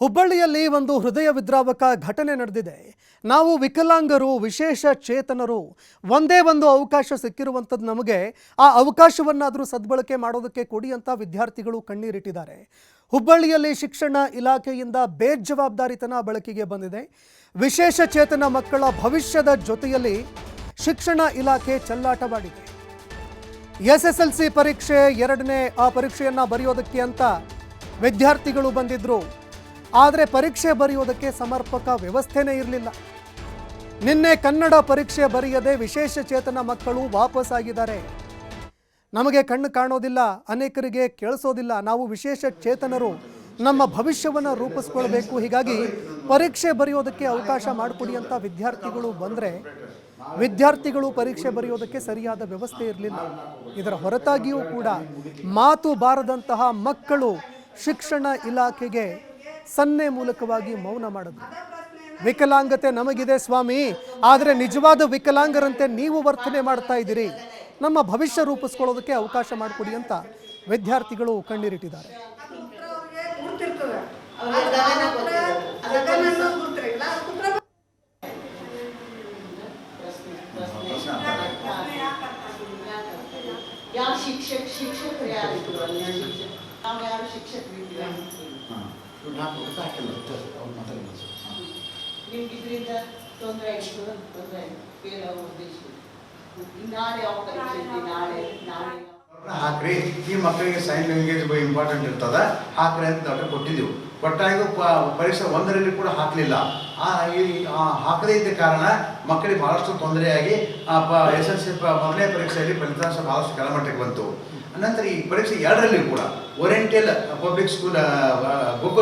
ಹುಬ್ಬಳ್ಳಿಯಲ್ಲಿ ಒಂದು ಹೃದಯ ವಿದ್ರಾವಕ ಘಟನೆ ನಡೆದಿದೆ. ನಾವು ವಿಕಲಾಂಗರು, ವಿಶೇಷ ಚೇತನರು, ಒಂದೇ ಒಂದು ಅವಕಾಶ ಸಿಕ್ಕಿರುವಂಥದ್ದು ನಮಗೆ. ಆ ಅವಕಾಶವನ್ನಾದರೂ ಸದ್ಬಳಕೆ ಮಾಡೋದಕ್ಕೆ ಕೊಡಿ ಅಂತ ವಿದ್ಯಾರ್ಥಿಗಳು ಕಣ್ಣೀರಿಟ್ಟಿದ್ದಾರೆ. ಹುಬ್ಬಳ್ಳಿಯಲ್ಲಿ ಶಿಕ್ಷಣ ಇಲಾಖೆಯಿಂದ ಬೇಜವಾಬ್ದಾರಿತನ ಬಳಕೆಗೆ ಬಂದಿದೆ. ವಿಶೇಷ ಚೇತನ ಮಕ್ಕಳ ಭವಿಷ್ಯದ ಜೊತೆಯಲ್ಲಿ ಶಿಕ್ಷಣ ಇಲಾಖೆ ಚೆಲ್ಲಾಟವಾಡಿದೆ. ಎಸ್ ಎಸ್ ಎಲ್ ಸಿ ಪರೀಕ್ಷೆ ಎರಡನೇ ಆ ಪರೀಕ್ಷೆಯನ್ನು ಬರೆಯೋದಕ್ಕೆ ಅಂತ ವಿದ್ಯಾರ್ಥಿಗಳು ಬಂದಿದ್ರು. ಆದರೆ ಪರೀಕ್ಷೆ ಬರೆಯೋದಕ್ಕೆ ಸಮರ್ಪಕ ವ್ಯವಸ್ಥೆನೇ ಇರಲಿಲ್ಲ. ನಿನ್ನೆ ಕನ್ನಡ ಪರೀಕ್ಷೆ ಬರೆಯದೆ ವಿಶೇಷ ಚೇತನ ಮಕ್ಕಳು ವಾಪಸ್ ಆಗಿದ್ದಾರೆ ನಮಗೆ ಕಣ್ಣು ಕಾಣೋದಿಲ್ಲ, ಅನೇಕರಿಗೆ ಕೇಳಿಸೋದಿಲ್ಲ. ನಾವು ವಿಶೇಷ ಚೇತನರು. ನಮ್ಮ ಭವಿಷ್ಯವನ್ನು ರೂಪಿಸ್ಕೊಳ್ಬೇಕು. ಹೀಗಾಗಿ ಪರೀಕ್ಷೆ ಬರೆಯೋದಕ್ಕೆ ಅವಕಾಶ ಮಾಡಿಕೊಡಿ ಅಂತ ವಿದ್ಯಾರ್ಥಿಗಳು ಬಂದರೆ, ವಿದ್ಯಾರ್ಥಿಗಳು ಪರೀಕ್ಷೆ ಬರೆಯೋದಕ್ಕೆ ಸರಿಯಾದ ವ್ಯವಸ್ಥೆ ಇರಲಿಲ್ಲ. ಇದರ ಹೊರತಾಗಿಯೂ ಕೂಡ ಮಾತು ಬಾರದಂತಹ ಮಕ್ಕಳು ಶಿಕ್ಷಣ ಇಲಾಖೆಗೆ ಸನ್ನೆ ಮೂಲಕವಾಗಿ ಮೌನ ಮಾಡಿದ್ರು. ವಿಕಲಾಂಗತೆ ನಮಗಿದೆ ಸ್ವಾಮಿ. ಆದರೆ ನಿಜವಾದ ವಿಕಲಾಂಗರಂತೆ ನೀವು ವರ್ತನೆ ಮಾಡ್ತಾ ಇದ್ದೀರಿ. ನಮ್ಮ ಭವಿಷ್ಯ ರೂಪಿಸ್ಕೊಳ್ಳೋದಕ್ಕೆ ಅವಕಾಶ ಮಾಡಿಕೊಡಿ ಅಂತ ವಿದ್ಯಾರ್ಥಿಗಳು ಕಣ್ಣೀರಿಟ್ಟಿದ್ದಾರೆ. ಯಾವ ಶಿಕ್ಷಕ ಶಿಕ್ಷಕರು ಅವ್ರು ಹಾಕ್ರಿ. ಈ ಮಕ್ಕಳಿಗೆ ಸೈನ್ ಲ್ಯಾಂಗ್ವೇಜ್ ಇಂಪಾರ್ಟೆಂಟ್ ಇರ್ತದ. ಹಾಕ್ರಿ ಅಂತ ನಾವು ಕೊಟ್ಟಿದ್ದೆವು. ಒಟ್ಟಾಗಿ ಪ- ಪರೀಕ್ಷೆ ಒಂದರಲ್ಲಿ ಕೂಡ ಹಾಕಲಿಲ್ಲ. ಆ, ಈ ಹಾಕದೇ ಇದ್ದ ಕಾರಣ ಮಕ್ಕಳಿಗೆ ಬಹಳಷ್ಟು ತೊಂದರೆಯಾಗಿ ಎಸ್ ಎಲ್ ಸಿ ಮೊದಲನೇ ಪರೀಕ್ಷೆಯಲ್ಲಿ ಫಲಿತಾಂಶ ಬಹಳಷ್ಟು ಕೆಳಮಟ್ಟಕ್ಕೆ ಬಂತು. ನಂತರ ಈ ಪರೀಕ್ಷೆ ಎರಡರಲ್ಲಿ ಕೂಡ ಓರಿಯೆಂಟಲ್ ಪಬ್ಲಿಕ್ ಸ್ಕೂಲ್ ಗೋಕುಲ್